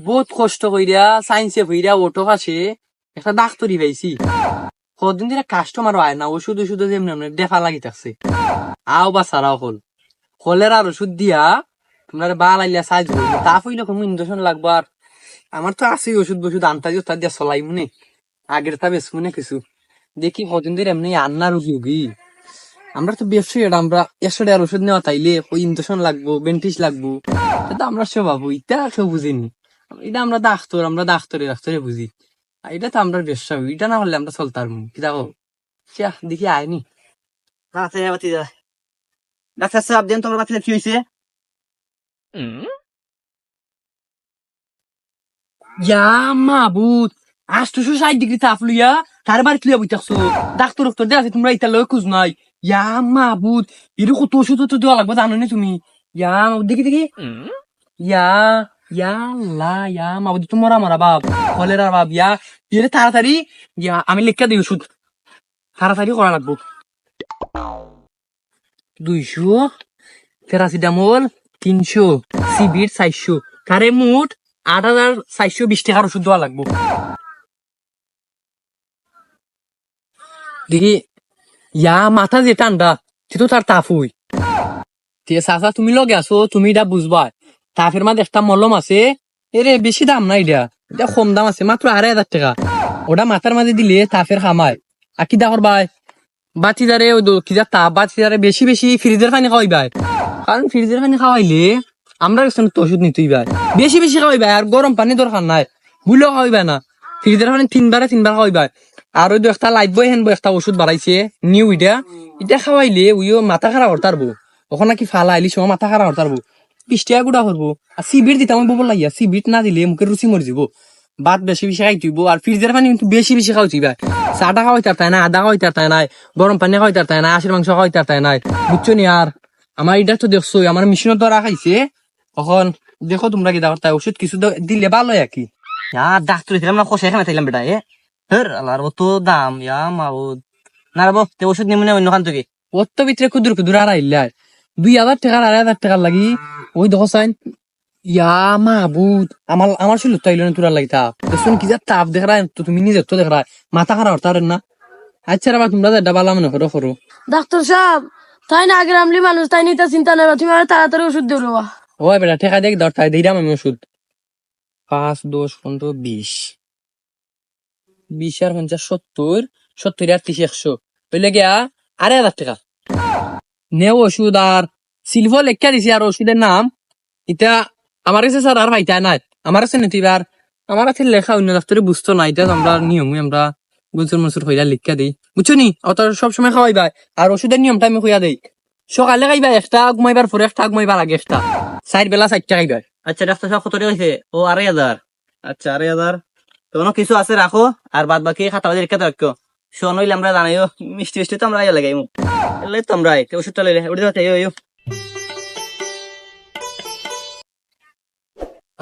বহুত কষ্ট কইরা সাইন্সে হইরা অটো পাশে একটা ডাক্তারি পাইছি। কদিন ধরে কাস্টমার হয় না, ওষুধ ওষুধ যেমনি এমনি দেখা লাগি থাকছে। আও বা সারাও হল। কলেরার ওষুধ দিয়া তোমরা বা লাইলা সাইজ তা হইলে কোনো ইঞ্জেকশন লাগবো আর আমার তো আছে ওষুধ বষুধ আনতা দিয়ে দিয়া চলাই মনে আগের তা বেশ মনে কিছু। দেখি কদিন ধরে এমনি আন্না রুগী উগি। আমরা তো ব্যবসায়ী এটা, আমরা একশো টাকার ওষুধ নেওয়া তাইলে ওই ইঞ্জেকশন লাগবো বেন্টিস লাগবো। এটা আমরা সব ভাবো এটা কেউ বুঝিনি। এটা আমরা ডাক্তার আমরা ডাক্তারে ডাক্তারে বুঝি। এটা তো আমরা ব্যবসা এটা না হলে আমরা চলতাম কি দেখো? দেখি আয়নি। রাতে বাতি যা ডাক্তার সাহেব দেন তোমার বাতিলে কি হয়েছে ইয়া মাবুত আষ্টশো ষাট ডিগ্রি তাপ লইয়া তার বাড়ি তুলিয়া বইতাছো। ডাক্তার ডাক্তার দেয়া আছে তোমরা ইটা লয় খুঁজ নাই। ইয়া মাবুত এর কত ওষুধ তো দেওয়া লাগবে জানো না তুমি। ইয়া দেখি দেখি। ইয়া ইয়া লা, ইয়া মাবুত তোমার আমার বাপ, কলেরা বাপ, ইয়া। এর তাড়াতাড়ি, ইয়া, আমি লিখে দিই ওষুধ। তাড়াতাড়ি করা লাগবো। দুইশো প্যারাসিটামল, তিনশো সিবির চারশো। তারে মুঠ আট হাজার চারশো বিশ টাকার ওষুধ দেওয়া লাগবো। দেখি, ইয়া, মাথা যে ঠান্ডা সে তো তার তাপ হই। ঠিক চাচা, তুমি লগে আছো, তুমি এটা বুঝবা তাপের মাঝে একটা মলম আছে। এরে, বেশি দাম না এটা? এটা কম দাম আছে, মাত্র আড়াই হাজার টাকা। ওটা মাথার মাঝে দিলে তাপের খামায়। আর কি দেখর ভাই কি যা তাপ বাচ্চিদারে বেশি বেশি ফ্রিজের পানি খাওয়াই ভাই কারণ ফ্রিজের পানি খাওয়াইলে আমরা তো ওষুধ নিতেই ভাই বেশি বেশি খাওয়াই ভাই আর গরম পানি দরকার নাই। ভুলেও খাওয়াই ভাই না। ফ্রিজের পানি তিনবারে তিনবার খাওয়াই ভাই আর ওই একটা লাইট বই হেনবো একটা ওষুধ বাড়াইছে নিউ এটা। এটা খাওয়াইলে ওইও মাথা খারাপ হতার বো ওখানে নাকি ফালা আইলি সময় মাথা খারাপ হতার বো বিশ টাকা গুড়া করব আর সিবিট দিতাম আমি ববল লাগিয়া সিবিট না দিলে মুখের রুচি মরে যাব। ভাত বেশি বেশি খাই তুইব আর ফ্রিজের পানি কিন্তু বেশি বেশি খাওয়াই তুই ভাই। চাটা খাওয়াই তার তাই না আদা খাওয়াই তার তাই নাই গরম পানি খাওয়াই তার তাই নাই আশির মাংস খাওয়াই তার তাই নাই। বুঝছ নি আর? আমার এটা তো দেখছ আমার মেশিনও তো রাখাইছে তখন দেখো তোমরা কি দাও তাই ওষুধ কিছু দিলে ভালো আর কি। ইয়া ডাক্তার ছিলাম না কষে এখানে থাকলাম বেটা এ। হের আল্লাহর তো দাম ইয়া মাবুদ না রে বো তে ওষুধ নিমু না অন্য খান থেকে ওর তো ভিতরে কুদুর কুদুর আর আইলাই দুই হাজার টাকার আড়াই হাজার টাকার লাগি ওই দেখো সাইন ইয়া মাহবুদ। আমার আমার ছিল তাইল না তোরা লাগি তাপ। দেখুন কি যা তাপ দেখ রায় তো তুমি নিজে তো দেখ রায় মাথা খারাপ হতার না। আচ্ছা রে বা তোমরা যে ডাবালা মনে করো করো। ডাক্তার সাহেব তাই না আগের আমলি মানুষ তাই নিতে চিন্তা নেই তুমি আমার তাড়াতাড়ি ওষুধ দিও রে ওই বেটা ঠেকা দেখ দর তাই দিলাম আমি ওষুধ। পাঁচ দশ পনেরো বিশ। বিশ আর পঞ্চাশ সত্তর। সত্তর আর ত্রিশ একশো। হইলে গিয়া আড়াই হাজার টাকা। নেও ওষুধ আর শিল্প লেখা দিছি আর ওষুধের নাম। এটা আমার কাছে স্যার আর ভাইটা নাই। আমার কাছে নিতে আর আমার কাছে লেখা অন্য দপ্তরে বুঝতো না। এটা আমরা নিয়মই আমরা বুঝুর মসুর হইয়া লিখা দিই। বুঝছ নি? অত সবসময় খাওয়াই ভাই আর ওষুধের নিয়মটা আমি হইয়া দেই। সকালে খাইবা একটা, ঘুমাইবার পরে একটা, ঘুমাইবার আগে একটা। চার বেলা চারটা খাইবা আচ্ছা ডাক্তার সাহেব কত টাকা ও আড়াই হাজার। আচ্ছা আড়াই হাজার। তোমার কিছু আছে রাখো। আর বাদ বাকি খাতা বাজে রেখে রাখো শোন হইলে আমরা জানাইও মিষ্টি মিষ্টি তো আমরা ইয়া লাগাইমু এলে তো আমরা আইতে ওষুধটা লইলে ওটা ইয়ো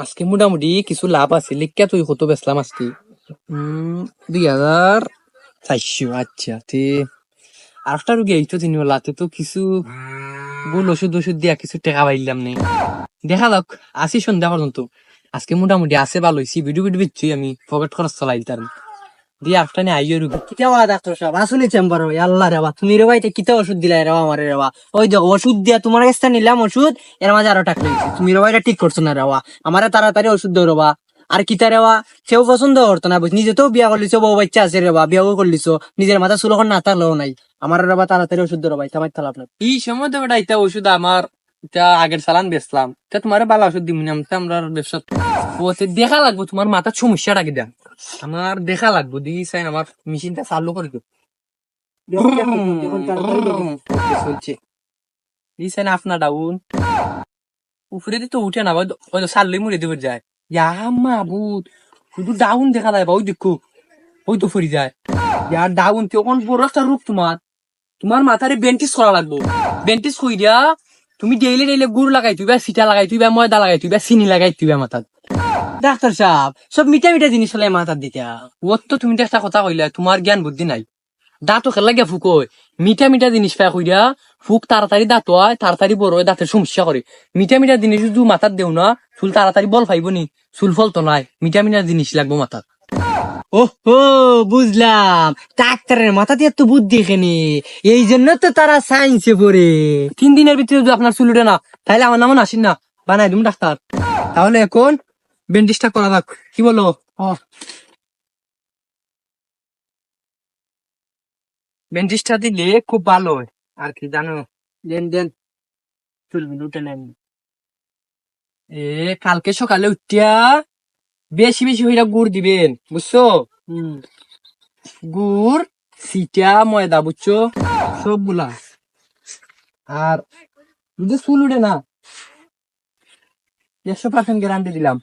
আজকে মোটামুটি কিছু লাভ আছে লিখা তুই কত বেচলাম আজকে। দুই হাজার চারশো আচ্ছা তে। আর একটা রুগী এই তো তিনি লাতে তো কিছু গোল ওষুধ ওষুধ দিয়া কিছু টাকা পাইলাম নেই দেখা যাক, আসি সন্ধ্যা পর্যন্ত। আজকে মোটামুটি আছে ভালো ভিডিও ভিডিও দিচ্ছি আমি, পকেট খরচ চলাই তার দিয়ে আফটা নিয়ে আইও রুগী। কিতা বা ডাক্তার সাহেব, আসলে চেম্বার ওই আল্লাহ রে তুমি রে ভাই কিতা ওষুধ দিলাই রে আমার রে ওই দেখো ওষুধ দিয়া তোমার কাছে নিলাম ওষুধ, এর মাঝে আরও টাকা লেগেছে তুমি রে ভাইটা ঠিক করছ না রে আমারে তাড়াতাড়ি ওষুধ দাও রে আর কিতা রে বা সেও পছন্দ করতো না নিজে তো বিয়া করলিছো বউ বাচ্চা আছে রে বা বিয়াও করলিছো নিজের মাথা চুলখন না থাকলেও নাই। আমার রে বা তাড়াতাড়ি ওষুধ রে ভাই তামাই থালা আপনার। এই সময় তো এটা ওষুধ আমার, এটা আগের চালান বেচলাম। তা তোমার ভালো ওষুধ দিবি না আমরা ব্যবসা দেখা লাগবো, তোমার মাথার সমস্যাটা কি দেন আমার দেখা লাগবো দেখি চাই আমার মেশিনটা চালু করে দিও। চলছে। চাই না আপনার ডাউন। উপরে তো উঠে না ওই তো সারলেই মুড়ে দেবে যায়। ইয়া মাবুদ শুধু ডাউন দেখা যায় বা ওই দেখো। ওই তো ফুরি যায়। ইয়ার ডাউন তখন বড় একটা রূপ তোমার। তোমার মাথারে বেন্টিস করা লাগবো। বেন্টিস কই দিয়া তুমি ডেইলি ডেইলি গুড় লাগাই তুইবা সিটা লাগাই তুইবা ময়দা লাগাই তুইবা চিনি লাগাই তুইবা মাথাত ডাক্তার সাহেব, সব মিঠা মিঠা জিনিস হলে মাথার দিতে ওর তো তুমি একটা কথা কইলা, তোমার জ্ঞান বুদ্ধি নাই। দাঁতও খেলা গিয়া ফুক মিঠা মিঠা জিনিস পায় কইরা, ফুক তাড়াতাড়ি দাঁত হয়, তাড়াতাড়ি বড় হয় দাঁতের সমস্যা করে। মিঠা মিঠা জিনিস যদি মাথার দেও না, চুল তাড়াতাড়ি বল পাইব নি, চুল ফল তো নাই মিঠা মিঠা জিনিস লাগবো মাথার। ও হো বুঝলাম। ডাক্তারের মাথা দিয়ে তো বুদ্ধি এখানে। এই জন্য তো তারা সায়েন্সে পড়ে। তিন দিনের ভিতরে যদি আপনার চুল উঠে না, তাহলে আমার নামও আসিন না। বানাই তুমি ডাক্তার। তাহলে এখন বেন্ডিসটা করা যাক কি বলো? বেন্ডিসটা দিলে খুব ভালো আর কি জানো? দেন দেন। চুলগুলো উঠে নেন। এ কালকে সকালে উঠিয়া বেশি বেশি হইরা গুড় দিবেন বুঝছ? হুম। গুড় সিটা ময়দা বুঝছ? সবগুলা। আর যদি চুল উঠে না একশো পার্সেন্ট গ্যারান্টি দিলাম।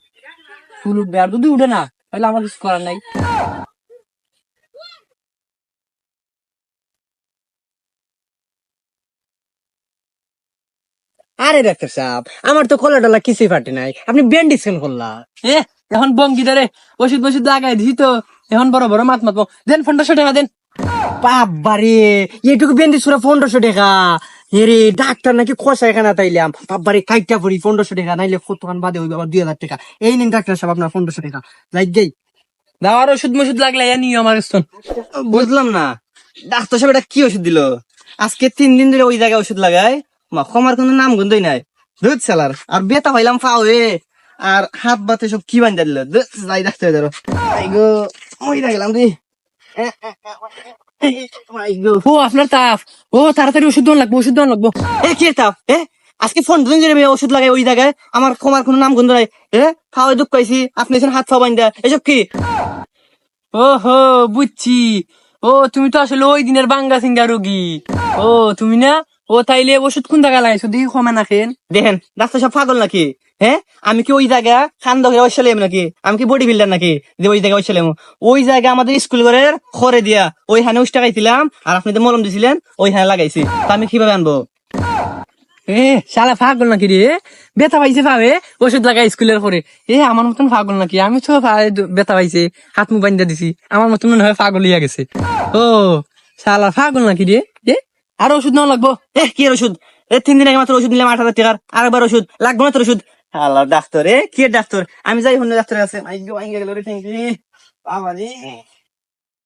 চুল উঠবে। আর যদি উঠে না তাহলে আমার কিছু করার নাই। আরে ডাক্তার সাহেব আমার তো কলা টলা কিছুই ফাটে নাই। আপনি ব্যান্ডিজ কেন করলা? এ এখন বঙ্গিদারে ওষুধ বষুধ লাগাই দিছি তো। এখন বড় বড় মাত মাতবো দেন পনেরোশো টাকা দেন। বাবারে এইটুকু ব্যান্ডিজ করে পনেরোশো টাকা এরে ডাক্তার নাকি এখানে তাইলাম। বাবারে কাইটা পড়ি পনেরোশো টাকা নাইলে কতক্ষণ বাদে হইবে? আবার দুই হাজার টাকা। এই নিন ডাক্তার সাহেব আপনার পনেরোশো টাকা। লাইক গেই দাওয়ার ওষুধ মষুধ লাগলে এ নিও আমার বুঝলাম না। ডাক্তার সাহেব এটা কি ওষুধ দিল? আজকে তিন দিন ধরে ওই জায়গায় ওষুধ লাগায়। মা ক্ষমার কোনো নাম গন্ধই নাই। দুধ সালার আর বেতা পাইলাম ফাও এ আর হাত বাতে সব কি বান্ধা দিল? দুধ যাই ডাক্তার ধরো। ওই গেলাম রে। ও আপনার তাপ ও তাড়াতাড়ি ওষুধ দন লাগবো ওষুধ দন লাগবো। এ কি তাপ এ আজকে ফোন দুদিন যে ওষুধ লাগাই ওই জায়গায়। আমার কমার কোনো নাম গন্ধ নাই। এ খাওয়াই দুঃখ পাইছি আপনি হাত ফাও দেয়। এসব কি? ও হো বুঝছি। ও, তুমি তো আসলে ওই দিনের বাঙ্গা সিঙ্গা রোগী। ও, তুমি না? ও তাইলে ওষুধ কোন জায়গা লাগাইছো? দেখি ক্ষমা না খেন দেখেন ডাক্তার সব পাগল নাকি? হ্যাঁ? আমি কি ওই জায়গা খান ধরে ওইসালাম নাকি? আমি কি বডি বিল্ডার নাকি? যে ওই জায়গা ওইসালাম ওই জায়গা আমাদের স্কুল ঘরের খরে দিয়া ওইখানে উষ্টা খাইছিলাম, আর আপনি তো মলম দিছিলেন, ওইখানে লাগাইছি। তা আমি কীভাবে আনব? শালা ফাগল নাকি রে? বেতা পাইছে পাবে? ওষুধ লাগাই স্কুলের পরে। এ, আমার মতন ফাগল নাকি? আমি তো বেতা পাইছে। হাত মুখ বান্ধা দিছি। আমার মতন মনে হয় পাগল হইয়া গেছে। ও, শালা ফাগল নাকি রে? এ, আর ওষুধ নেওয়া লাগবো? এ, কি ওষুধ? এ, তিন দিন আগে মাত্র ওষুধ নিলাম, আট হাজার টাকার। আরেকবার ওষুধ। লাগবে না তোর ওষুধ। আল্লাহ ডাক্তার, এ, কি ডাক্তার? আমি যাই হন্য ডাক্তার আছে আইগো আইগে গেল রে থ্যাংক ইউ বাবা রে